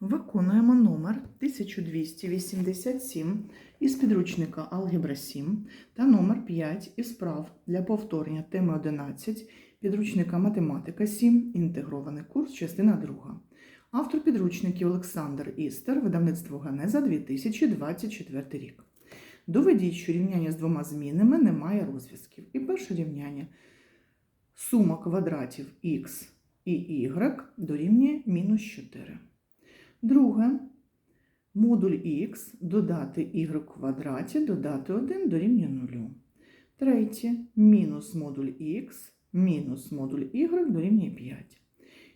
Виконуємо номер 1287 із підручника Алгебра 7 та номер 5 із прав для повторення теми 11 підручника Математика 7, інтегрований курс, частина 2. Автор підручників Олександр Істер, видавництво Ганеза 2024 рік. Доведіть, що рівняння з двома змінами не має розв'язків. І перше рівняння сума квадратів х і y дорівнює мінус 4. Друге. Модуль х додати y в квадраті додати 1 дорівнює 0. Третє. Мінус модуль х мінус модуль y дорівнює 5.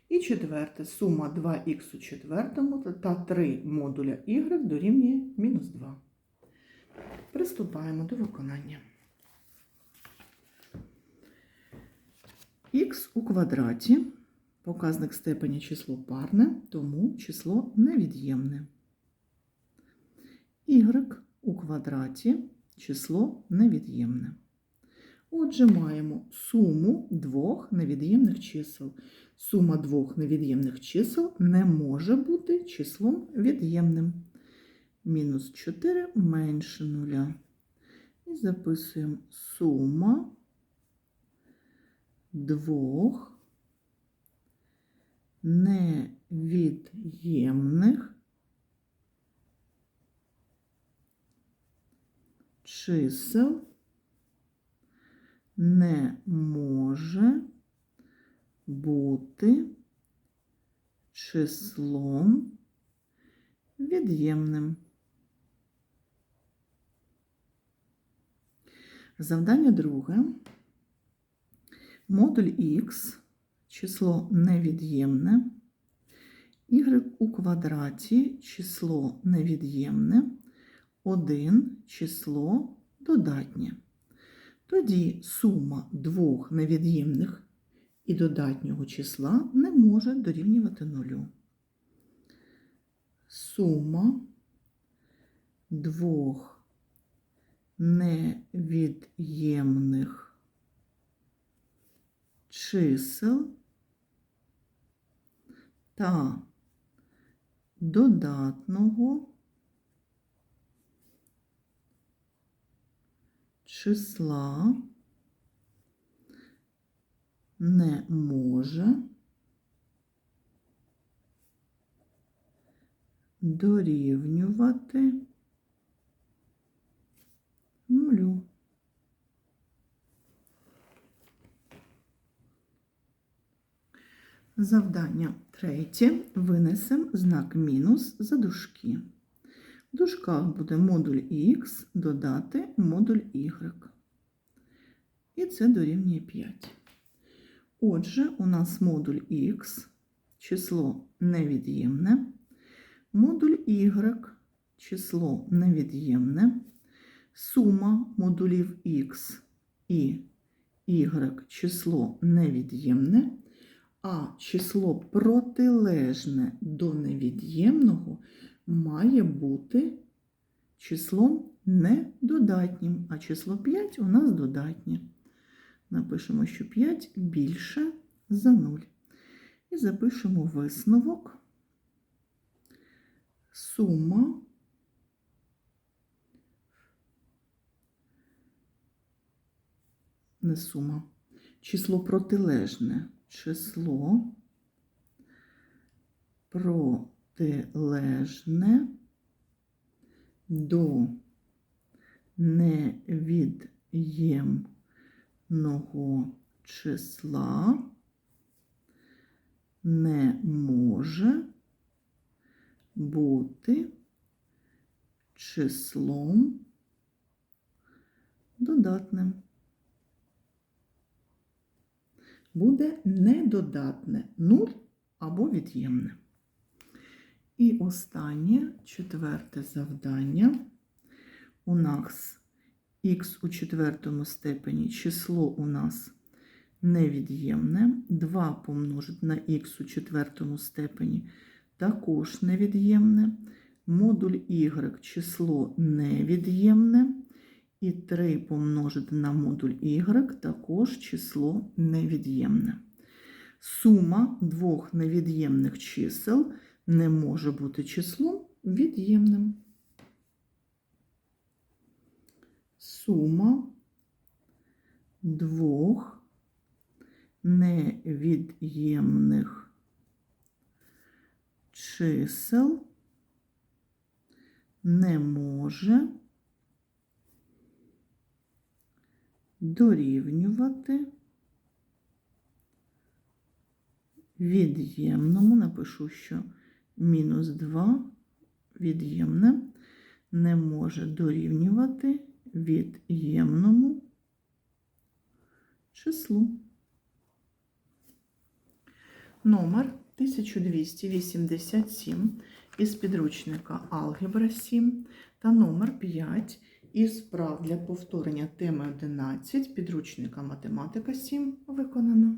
І четверте. Сума 2х у четвертому та 3 модуля y дорівнює мінус 2. Приступаємо до виконання. х у квадраті показник степені число парне, тому число невід'ємне. y у квадраті число невід'ємне. Отже, маємо суму двох невід'ємних чисел. Сума двох невід'ємних чисел не може бути числом від'ємним. Мінус 4 менше нуля. І записуємо сума двох невід'ємних чисел не може бути числом від'ємним. Завдання друге. Модуль х, число невід'ємне, y у квадраті число невід'ємне, 1 число додатнє. Тоді сума двох невід'ємних і додатнього числа не може дорівнювати нулю. Сума двох невід'ємних чисел та додатного числа не може дорівнювати нулю. Завдання третє. Винесемо знак мінус за дужки. В дужках буде модуль х додати модуль y. І це дорівнює 5. Отже, у нас модуль х, число невід'ємне, модуль y, число невід'ємне, сума модулів х і y, число невід'ємне, а число протилежне до невід'ємного має бути числом недодатнім, а число 5 у нас додатнє. Напишемо, що 5 більше за 0. І запишемо висновок. Сума не сума, число протилежне, число протилежне до невід'ємного числа не може бути числом додатним. Буде недодатне 0 або від'ємне. І останнє четверте завдання. У нас х у четвертому степені число у нас невід'ємне. 2 помножити на х у четвертому степені також невід'ємне. Модуль y число невід'ємне. І 3 помножити на модуль y також число невід'ємне. Сума двох невід'ємних чисел не може бути числом від'ємним. Сума двох невід'ємних чисел не може дорівнювати від'ємному, напишу, що мінус 2 від'ємне не може дорівнювати від'ємному числу. Номер 1287 із підручника Алгебра 7 та номер 5 із справ для повторення теми 11 підручника Математика 7 виконано.